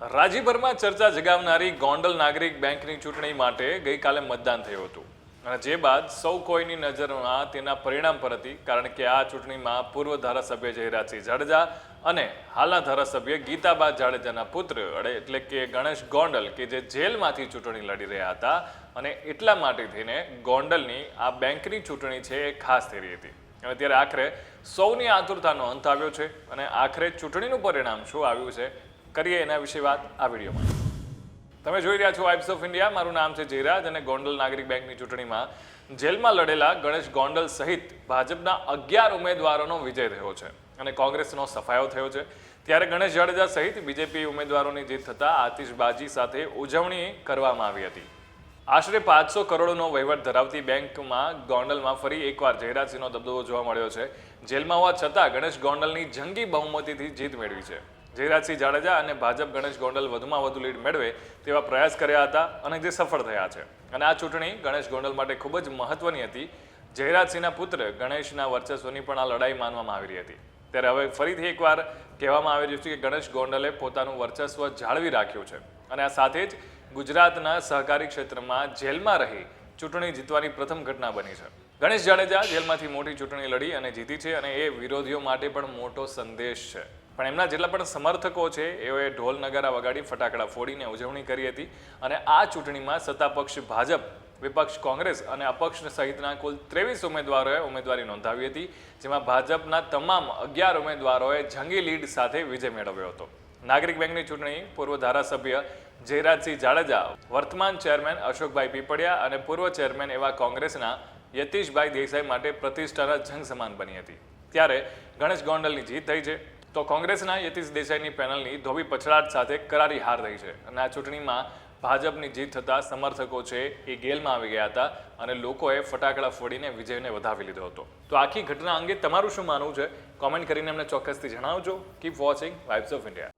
રાજ્યભરમાં ચર્ચા જગાવનારી ગોંડલ નાગરિક બેંકની ચૂંટણી માટે ગઈકાલે મતદાન થયું હતું. અને જે બાદ સૌ કોઈની નજરમાં તેના પરિણામ પર હતી, કારણ કે આ ચૂંટણીમાં પૂર્વ ધારાસભ્ય જયરાજસિંહ જાડેજા અને હાલના ધારાસભ્ય ગીતાબા જાડેજાના પુત્ર એટલે કે ગણેશ ગોંડલ, કે જે જેલમાંથી ચૂંટણી લડી રહ્યા હતા અને એટલા માટે થઈને ગોંડલની આ બેંકની ચૂંટણી છે એ ખાસ થઈ રહી હતી. અને ત્યારે આખરે સૌની આતુરતાનો અંત આવ્યો છે અને આખરે ચૂંટણીનું પરિણામ શું આવ્યું છે કરીએ એના વિશે વાત આ વિડીયોમાં. તમે જોઈ રહ્યા છો વાઇબ્સ ઓફ ઇન્ડિયા મારું નામ છે જયરાજ અને ગોંડલ નાગરિક બેંકની ચૂંટણીમાં જેલમાં લડેલા ગણેશ ગોંડલ સહિત ભાજપના અગિયાર ઉમેદવારોનો વિજય થયો છે અને કોંગ્રેસનો સફાયો થયો છે. ત્યારે ગણેશ જાડેજા સહિત બીજેપી ઉમેદવારોની જીત થતાં આતિશબાજી સાથે ઉજવણી કરવામાં આવી હતી. આશરે પાંચસો કરોડનો વહીવટ ધરાવતી બેંકમાં ગોંડલમાં ફરી એકવાર જયરાજસિંહનો દબદબો જોવા મળ્યો છે. જેલમાં હોવા છતાં ગણેશ ગોંડલની જંગી બહુમતીથી જીત મેળવી છે. જયરાજસિંહ જાડેજા અને ભાજપ ગણેશ ગોંડલ વધુમાં વધુ લીડ મેળવે તેવા પ્રયાસ કર્યા હતા અને જે સફળ થયા છે. અને આ ચૂંટણી ગણેશ ગોંડલ માટે ખૂબ જ મહત્વની હતી. જયરાજસિંહના પુત્ર ગણેશના વર્ચસ્વની પણ આ લડાઈ માનવામાં આવી રહી હતી. ત્યારે હવે ફરીથી એકવાર કહેવામાં આવી રહ્યું છે કે ગણેશ ગોંડલે પોતાનું વર્ચસ્વ જાળવી રાખ્યું છે. અને આ સાથે જ ગુજરાતના સહકારી ક્ષેત્રમાં જેલમાં રહી ચૂંટણી જીતવાની પ્રથમ ઘટના બની છે. ગણેશ જાડેજા જેલમાંથી મોટી ચૂંટણી લડી અને જીતી છે અને એ વિરોધીઓ માટે પણ મોટો સંદેશ છે. પણ એમના જેટલા પણ સમર્થકો છે, એઓએ ઢોલ નગારા વગાડી, ફટાકડા ફોડીને ઉજવણી કરી હતી અને આ ચૂંટણીમાં સત્તાપક્ષ ભાજપ, વિપક્ષ કોંગ્રેસ અને અપક્ષ સહિતના કુલ ત્રેવીસ ઉમેદવારોએ ઉમેદવારી નોંધાવી હતી, જેમાં ભાજપના તમામ અગિયાર ઉમેદવારોએ જંગી લીડ સાથે વિજય મેળવ્યો હતો. નાગરિક બેંકની ચૂંટણી, પૂર્વ ધારાસભ્ય જયરાજસિંહ જાડેજા, વર્તમાન ચેરમેન અશોકભાઈ પીપળિયા અને પૂર્વ ચેરમેન એવા કોંગ્રેસના યતીશભાઈ દેસાઈ માટે પ્રતિષ્ઠાના જંગ સમાન બની હતી. ત્યારે ગણેશ ગોંડલની જીત થઈ છે. તો કોંગ્રેસના યતીશ દેસાઈની પેનલની ધોબી પછડાટ સાથે કરારી હાર થઈ છે. અને આ ચૂંટણીમાં ભાજપની જીત થતાં સમર્થકો છે એ ગેલમાં આવી ગયા હતા અને લોકોએ ફટાકડા ફોડીને વિજયને વધાવી લીધો હતો. તો આખી ઘટના અંગે તમારું શું માનવું છે? કોમેન્ટ કરીને અમને ચોક્કસથી જણાવજો. Keep watching vibes of India